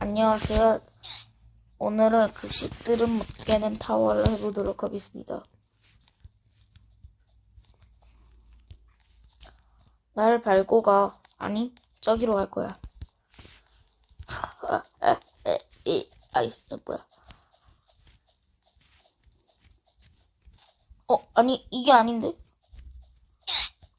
안녕하세요. 오늘은 급식들은 못 깨는 타워를 해보도록 하겠습니다. 날 밟고 가. 아니, 저기로 갈 거야. 아이, 뭐야. 어, 아니, 이게 아닌데?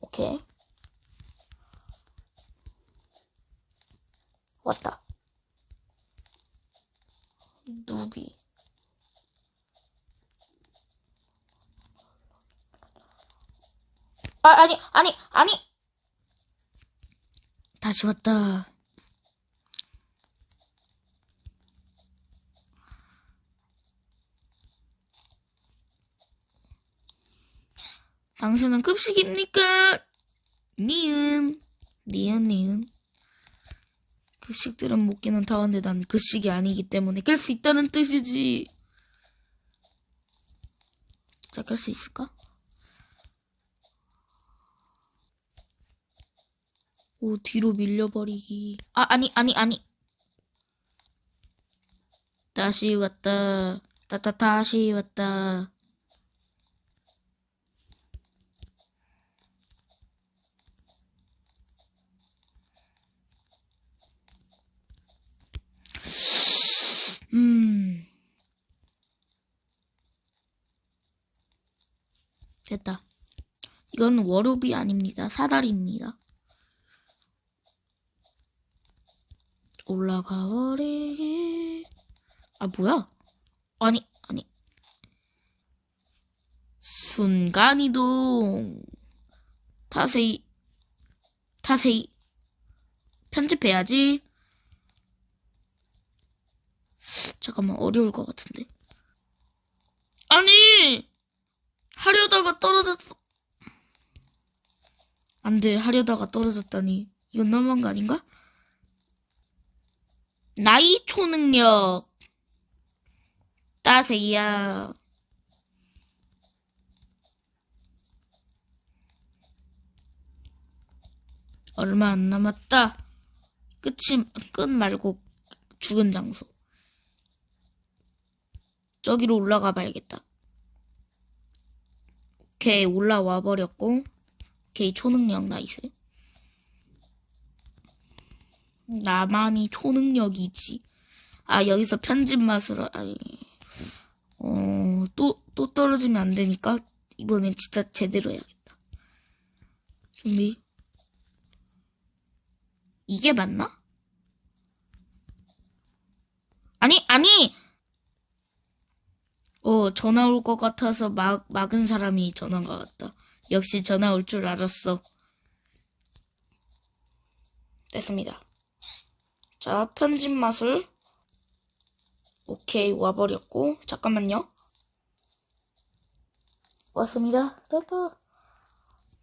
오케이. 왔다. 누비. 아, 아니, 아니, 아니! 다시 왔다. 당신은 급식입니까? 니은. 니은, 니은. 급식들은 못 깨는 타원데 난 급식이 아니기 때문에 깰 수 있다는 뜻이지. 진짜 깰 수 있을까? 오, 뒤로 밀려버리기. 아, 아니, 아니, 아니. 다시 왔다. 따따, 다시 왔다. 음. 됐다. 이건 월요비 아닙니다. 사다리입니다. 올라가 버리기. 아, 뭐야? 아니, 아니. 순간이동. 타세이. 타세이. 편집해야지. 잠깐만, 어려울 것 같은데. 아니! 하려다가 떨어졌어. 안 돼, 하려다가 떨어졌다니. 이건 너무한 거 아닌가? 나이 초능력. 따세요. 얼마 안 남았다. 끝이, 끝 말고 죽은 장소. 저기로 올라가 봐야겠다. 오케이, 올라와 버렸고. 오케이, 초능력 나이스. 나만이 초능력이지. 아, 여기서 편집 마술을, 아니, 어, 또, 또 떨어지면 안 되니까, 이번엔 진짜 제대로 해야겠다. 준비. 이게 맞나? 아니, 아니! 어, 전화 올 것 같아서 막, 막은 사람이 전화가 왔다. 역시 전화 올 줄 알았어. 됐습니다. 자, 편집 마술. 오케이, 와버렸고. 잠깐만요. 왔습니다. 됐다.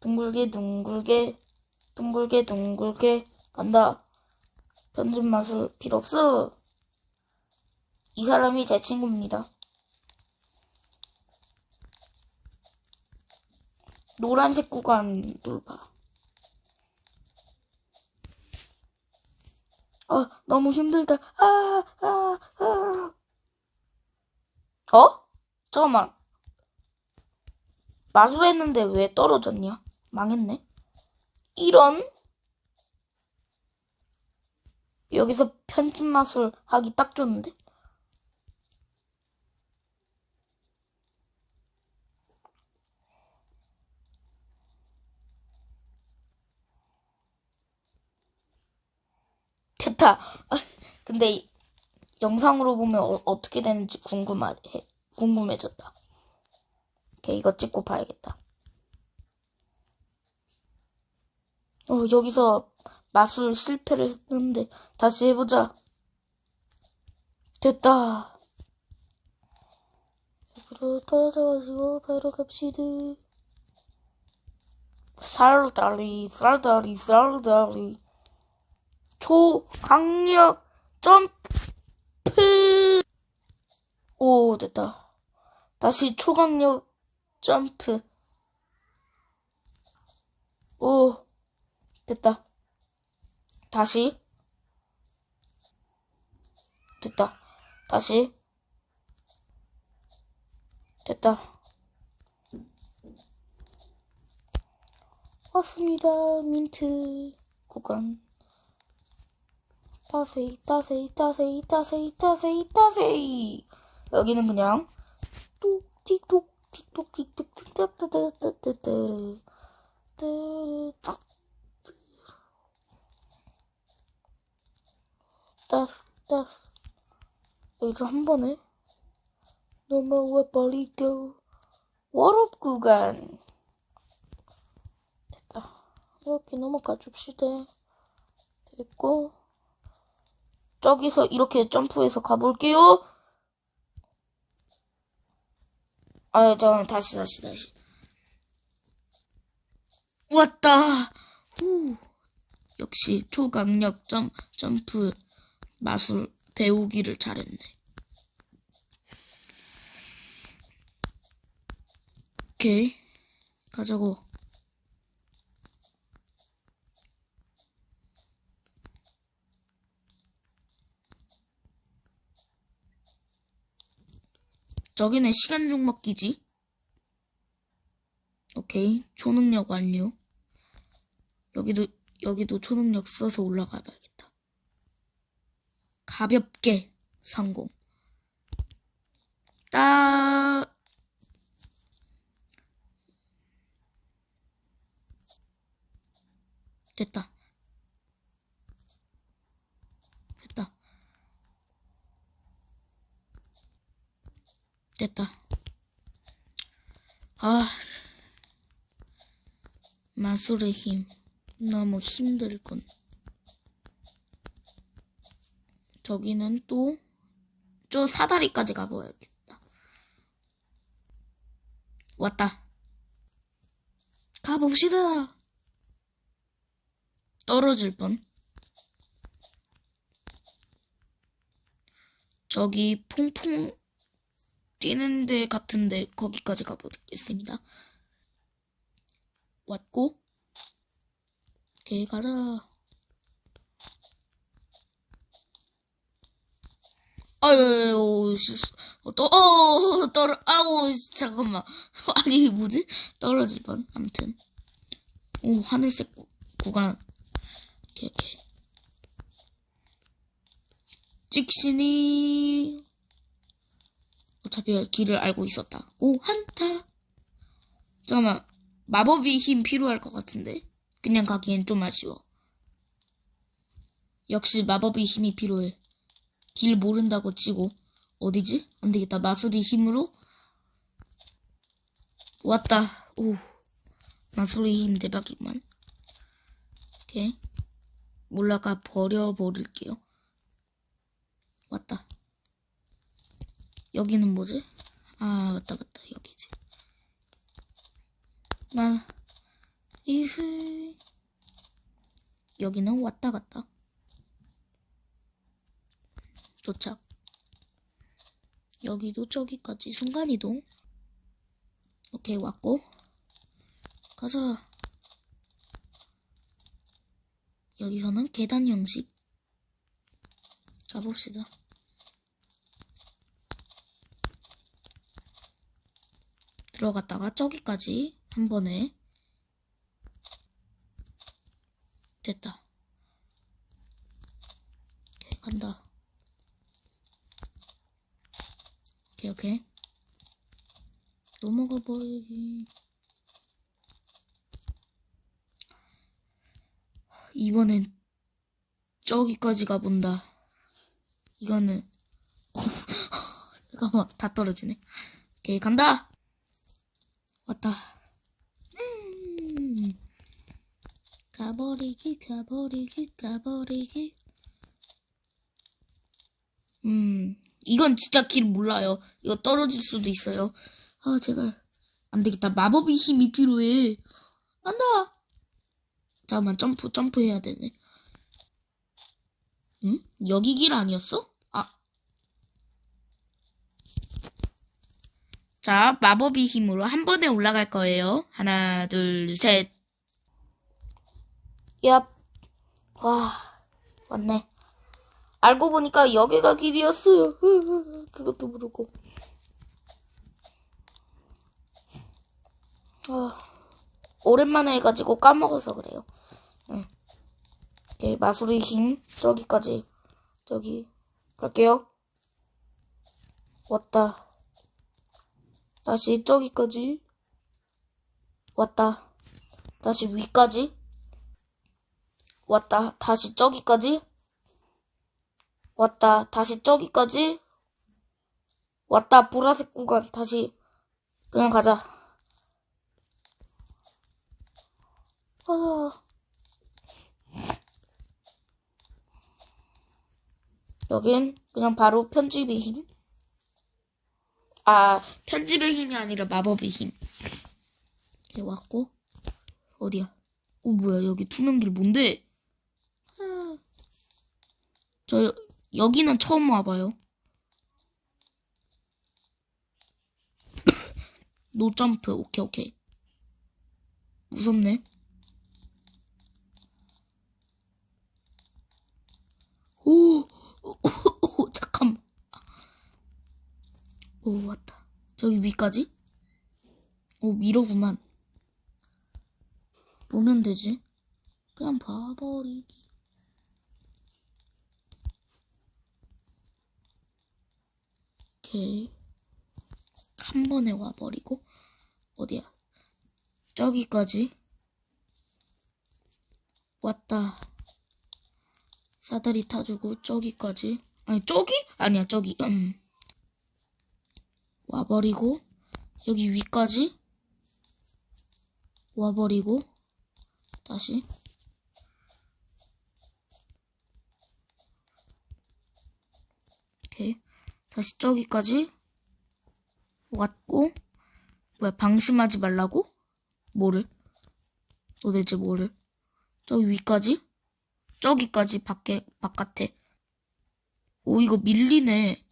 둥글게, 둥글게, 둥글게, 둥글게. 간다. 편집 마술 필요 없어. 이 사람이 제 친구입니다. 노란색 구간 돌파. 어, 너무 힘들다. 아, 아, 아. 어? 잠깐만. 마술했는데 왜 떨어졌냐? 망했네. 이런? 여기서 편집 마술 하기 딱 좋은데? 됐다. 아, 근데 이- 영상으로 보면 어, 떻게 되는지 궁금해, 궁금해졌다. 오케이, 이거 찍고 봐야겠다. 어, 여기서 마술 실패를 했는데 다시 해보자. 됐다. 옆으로 떨어져가지고 바로 갑시다. 살다리, 살다리, 살다리. 초강력 점프. 오, 됐다. 다시 초강력 점프. 오, 됐다. 다시. 됐다. 다시. 됐다. 왔습니다. 민트 구간. 따세 이, 따세 이, 따세 이, 따세 이, 따세 이, 따세이. 여기는 그냥 뚝, 틱톡, 틱톡, 틱톡. 따스, 따스. 여기서 한 번에. 넘어와 go. 워업 구간. 됐다. 이렇게 넘어가 줍시다. 됐고. 저기서 이렇게 점프해서 가볼게요. 아, 저는 다시, 다시, 다시. 왔다! 후. 역시 초강력 점, 점프 마술 배우기를 잘했네. 오케이. 가자고. 저기는 시간 중 먹기지. 오케이. 초능력 완료. 여기도, 여기도 초능력 써서 올라가 봐야겠다. 가볍게 성공. 따, 됐다. 됐다. 아, 마술의 힘. 너무 힘들군. 저기는 또, 저 사다리까지 가봐야겠다. 왔다. 가봅시다. 떨어질 뻔. 저기 퐁퐁 뛰는 데 같은데 거기까지 가보겠습니다. 왔고, 오케이 가자. 아유, 씨, 어, 떠, 어, 떨어, 아우, 씨, 잠깐만. 아니, 뭐지? 떨어질 뻔. 아무튼. 오, 하늘색 구, 구간. 오케이, 오케이. 찍신이 어차피 길을 알고 있었다. 오, 한타. 잠깐만. 마법이 힘 필요할 것 같은데. 그냥 가기엔 좀 아쉬워. 역시 마법의 힘이 필요해. 길 모른다고 치고. 어디지? 안 되겠다. 마술의 힘으로. 왔다. 오. 마술의 힘 대박이구만. 오케이. 올라가 버려버릴게요. 왔다. 여기는 뭐지? 아, 맞다, 맞다. 여기지. 나, 이스. 여기는 왔다 갔다. 도착. 여기도 저기까지 순간이동. 오케이, 왔고. 가자. 여기서는 계단 형식. 가봅시다. 들어갔다가 저기까지 한 번에 됐다. 오케이, 간다. 오케이, 오케이. 넘어가 버리기. 이번엔 저기까지 가본다. 이거는 잠깐만 다 떨어지네. 오케이 간다. 왔다. 음. 가버리기 가버리기 가버리기. 음 이건 진짜 길 몰라요. 이거 떨어질 수도 있어요. 아 제발 안 되겠다. 마법의 힘이 필요해. 간다. 잠깐만 점프 점프 해야 되네. 응? 여기 길 아니었어? 아. 자, 마법의 힘으로 한 번에 올라갈 거예요. 하나, 둘, 셋. 얍. 와, 왔네. 알고 보니까 여기가 길이었어요. 그것도 모르고. 아, 오랜만에 해가지고 까먹어서 그래요. 네. 오케이, 마술의 힘, 저기까지. 저기, 갈게요. 왔다. 다시 저기까지. 왔다. 다시 위까지. 왔다. 다시 저기까지. 왔다. 다시 저기까지. 왔다. 보라색 구간. 다시. 그냥 가자. 아. 여긴 그냥 바로 편집의 힘. 아, 편집의 힘이 아니라 마법의 힘. 이렇게 왔고. 어디야? 어, 뭐야. 여기 투명길 뭔데? 저, 여- 여기는 처음 와봐요. 노 점프. 오케이, 오케이. 무섭네. 오, 오, 잠깐만. 오, 왔다. 저기 위까지? 오, 미로구만. 보면 되지. 그냥 봐버리기. 오케이. 한 번에 와버리고. 어디야? 저기까지. 왔다. 사다리 타주고 저기까지. 아니, 저기? 아니야, 저기. 음. 와버리고. 여기 위까지. 와버리고. 다시. 오케이. 다시 저기까지. 왔고. 뭐야, 방심하지 말라고? 뭐를? 도대체 뭐를? 저기 위까지? 저기까지 밖에, 바깥에. 오, 이거 밀리네.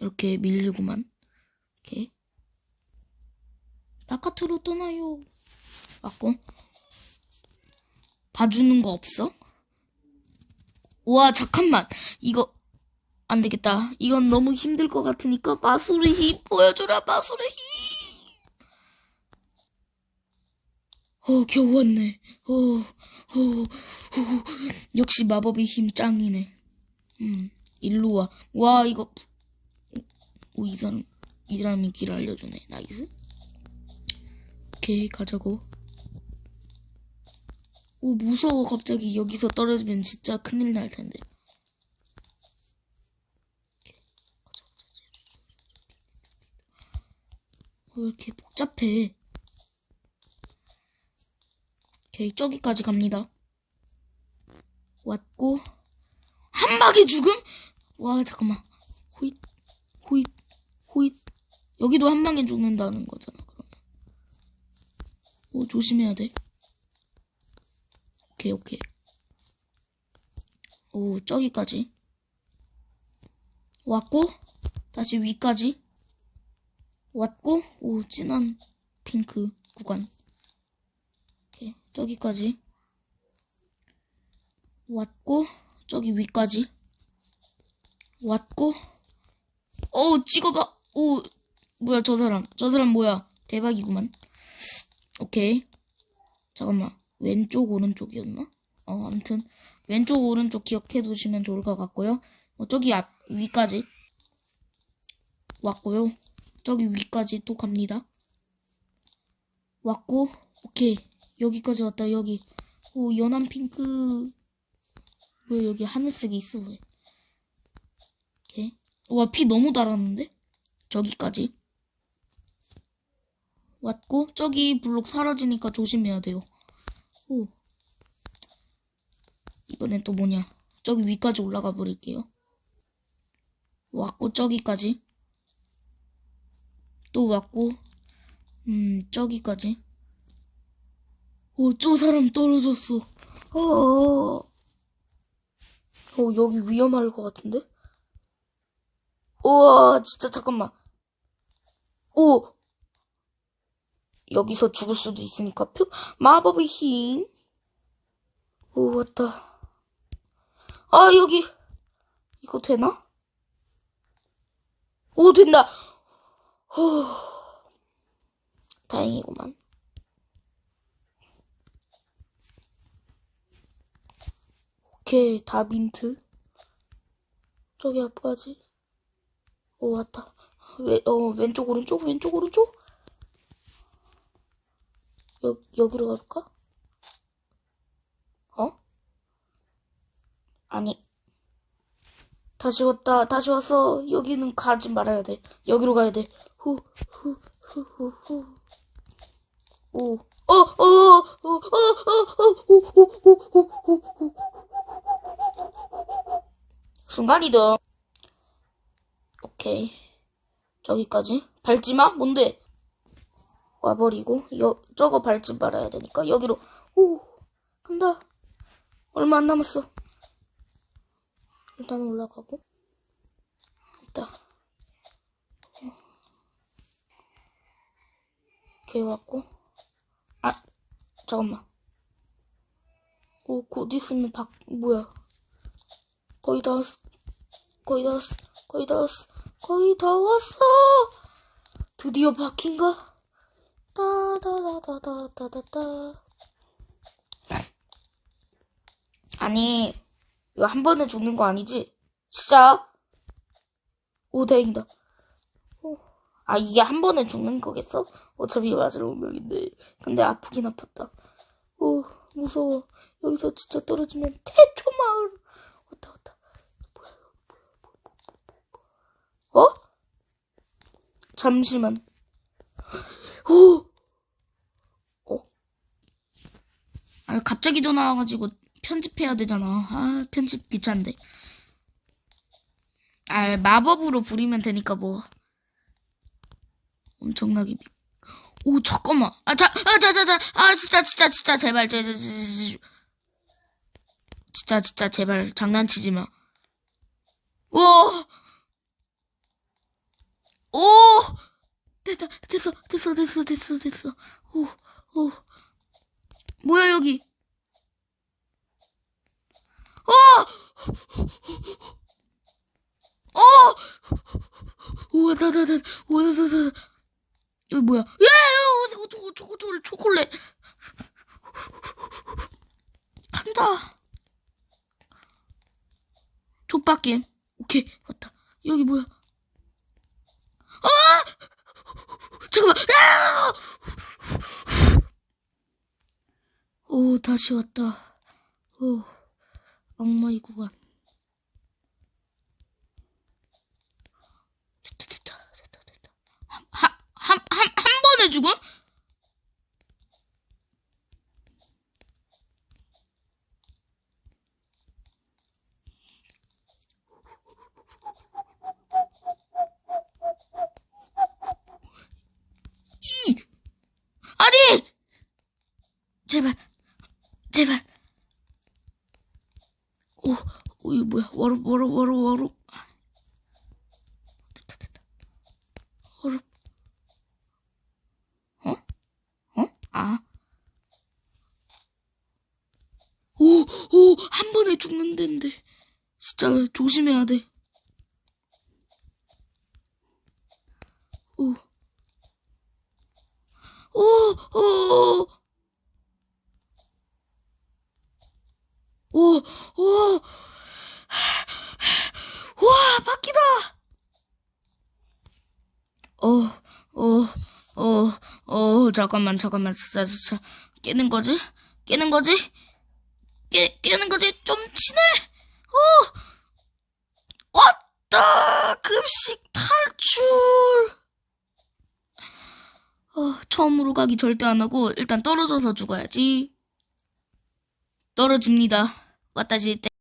이렇게 밀리구만. 이렇게. 바깥으로 떠나요. 맞고. 봐주는 거 없어? 우와, 잠깐만. 이거, 안 되겠다. 이건 너무 힘들 것 같으니까 마술의 힘 보여주라, 마술의 힘! 어, 겨우 왔네. 어, 어, 어, 역시 마법의 힘 짱이네. 음, 일로 와. 와, 이거. 오, 이 사람, 이 사람이 길 알려주네. 나이스. 오케이, 가자고. 오, 무서워, 갑자기. 여기서 떨어지면 진짜 큰일 날 텐데. 어, 왜 이렇게 복잡해? 오케이, 저기까지 갑니다. 왔고, 한 방에 죽음? 와, 잠깐만. 호잇, 호잇, 호잇. 여기도 한 방에 죽는다는 거잖아, 그러면. 오, 조심해야 돼. 오케이, 오케이. 오, 저기까지. 왔고, 다시 위까지. 왔고, 오, 진한 핑크 구간. 오케이, 저기까지. 왔고, 저기 위까지. 왔고, 어 찍어봐. 오, 뭐야, 저 사람. 저 사람 뭐야. 대박이구만. 오케이. 잠깐만. 왼쪽, 오른쪽이었나? 어, 아무튼. 왼쪽, 오른쪽 기억해 두시면 좋을 것 같고요. 어, 저기 앞, 위까지. 왔고요. 저기 위까지 또 갑니다. 왔고, 오케이. 여기까지 왔다, 여기. 오, 연한 핑크. 왜 여기 하늘색이 있어, 왜? 오케이. 와, 피 너무 달았는데? 저기까지. 왔고, 저기 블록 사라지니까 조심해야 돼요. 오. 이번엔 또 뭐냐. 저기 위까지 올라가 버릴게요. 왔고, 저기까지. 또 왔고, 음, 저기까지. 오, 저 사람 떨어졌어. 어, 어, 여기 위험할 것 같은데? 우와, 진짜 잠깐만. 오! 여기서 죽을 수도 있으니까 표, 마법의 힘. 오, 왔다. 아, 여기. 이거 되나? 오, 된다! 후. 다행이구만. 오케이, 다 민트. 저기 앞까지. 오, 왔다. 왜, 어, 왼쪽, 오른쪽, 왼쪽, 오른쪽? 여, 여기로 가볼까? 어? 아니. 다시 왔다. 다시 왔어. 여기는 가지 말아야 돼. 여기로 가야 돼. 후, 후, 후, 후, 후. 오. 어, 어, 어, 어, 어, 어, 어, 오, 오, 오, 오, 오, 오. 순간이동. 오케이. 저기까지. 밟지 마? 뭔데? 와버리고, 여, 저거 밟지 말아야 되니까, 여기로. 오, 간다. 얼마 안 남았어. 일단 올라가고. 있다. 오케이, 왔고. 아, 잠깐만. 오, 곧 있으면 박, 뭐야. 거의 다 왔어. 거의 다 왔어. 거의 다 왔어. 거의 다 왔어. 드디어 바뀐가? 따다다다다다다다. 아니, 이거 한 번에 죽는 거 아니지? 진짜? 오, 다행이다. 오. 아, 이게 한 번에 죽는 거겠어? 어차피 맞을 운명인데. 근데 아프긴 아팠다. 오, 무서워. 여기서 진짜 떨어지면 태초 마을. 왔다, 왔다. 뭐야, 뭐야, 뭐야. 어? 잠시만. 오! 어? 아, 갑자기 전화 와가지고 편집해야 되잖아. 아, 편집 귀찮은데. 아, 마법으로 부리면 되니까 뭐. 엄청나게. 미... 오, 잠깐만. 아, 자, 아, 자, 자, 자. 아, 진짜, 진짜, 진짜, 제발, 제, 제, 제, 제, 진짜, 진짜, 제발, 장난치지 마. 오! 오! 됐다, 됐어, 됐어, 됐어, 됐어, 됐어. 오, 오. 뭐야, 여기. 어! 어! 오, 나, 나, 나, 오, 나, 나, 나. 여기 뭐야? 야, 야, 어, 초코, 초코, 초코, 초콜릿. 간다. 족박게. 오케이, 왔다. 여기 뭐야? 아! 잠깐만. 야! 오, 다시 왔다. 오, 악마의 구간. 됐다, 됐다, 됐다, 됐다. 한, 한, 한, 한, 한 번에 죽음? 이! 아니! 제발, 제발. 오, 오, 이거 뭐야? 워럽, 워럽, 워럽, 워럽. 됐다, 됐다. 워럽. 어? 어? 아. 오, 오, 한 번에 죽는 데인데. 진짜 조심해야 돼. 오. 오, 오. 오, 오. 와, 바퀴다! 어, 어, 어, 어, 잠깐만, 잠깐만, 진짜, 진짜. 깨는 거지? 깨는 거지? 깨, 깨는 거지? 좀 치네? 어! 왔다! 급식 탈출! 어, 처음으로 가기 절대 안 하고, 일단 떨어져서 죽어야지. 떨어집니다. 왔다 질 때.